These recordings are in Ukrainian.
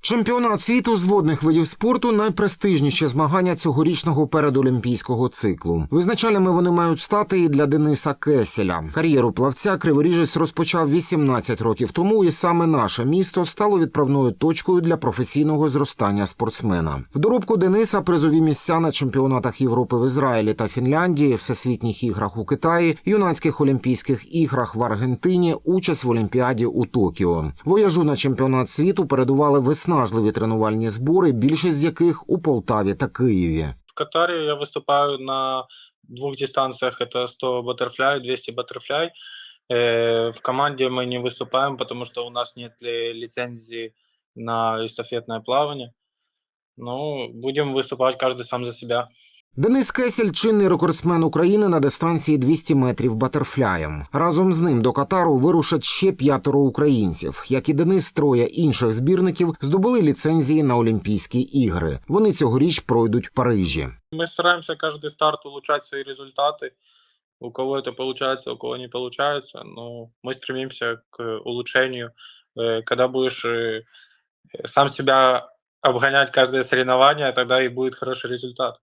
Чемпіонат світу з водних видів спорту найпрестижніші змагання цьогорічного передолімпійського циклу. Визначальними вони мають стати і для Дениса Кеселя. Кар'єру плавця криворіжець розпочав 18 років тому, і саме наше місто стало відправною точкою для професійного зростання спортсмена. В доробку Дениса призові місця на чемпіонатах Європи в Ізраїлі та Фінляндії, всесвітніх іграх у Китаї, юнацьких олімпійських іграх в Аргентині, участь в Олімпіаді у Токіо. Вояжу на чемпіонат світу передували виснажливі тренувальні збори, більшість з яких у Полтаві та Києві. В Катаре я выступаю на двух дистанциях. Это 100 баттерфляй, 200 баттерфляй. Э, В команде мы не выступаем, потому что у нас нет ли- лицензии на эстафетное плавание. Ну, будем выступать каждый сам за себя. Денис Кесель чинний рекордсмен України на дистанції 200 метрів батерфляєм. Разом з ним до Катару вирушать ще п'ятеро українців. Як і Денис, троє інших збірників здобули ліцензії на Олімпійські ігри. Вони цьогоріч пройдуть в Парижі. Мы стараемся каждый старт улучшать свои результаты. У кого это получается, у кого не получается. Но мы стремимся к улучшению. Э, Когда будешь э, сам себя обгонять каждое соревнование, тогда и будет хороший результат.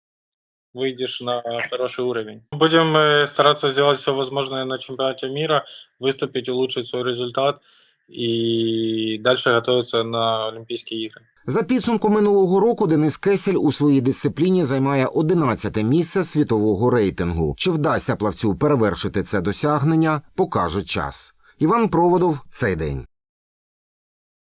Выйдешь на хороший уровень. Будем э, стараться сделать все возможное на чемпионате мира, выступить, улучшить свой результат и дальше готовиться на Олимпийские игры. За підсумком минулого року Денис Кесель у своїй дисципліні займає 11 місце світового рейтингу. Чи вдасться плавцю перевершити це досягнення, покаже час. Іван Проводов цей день.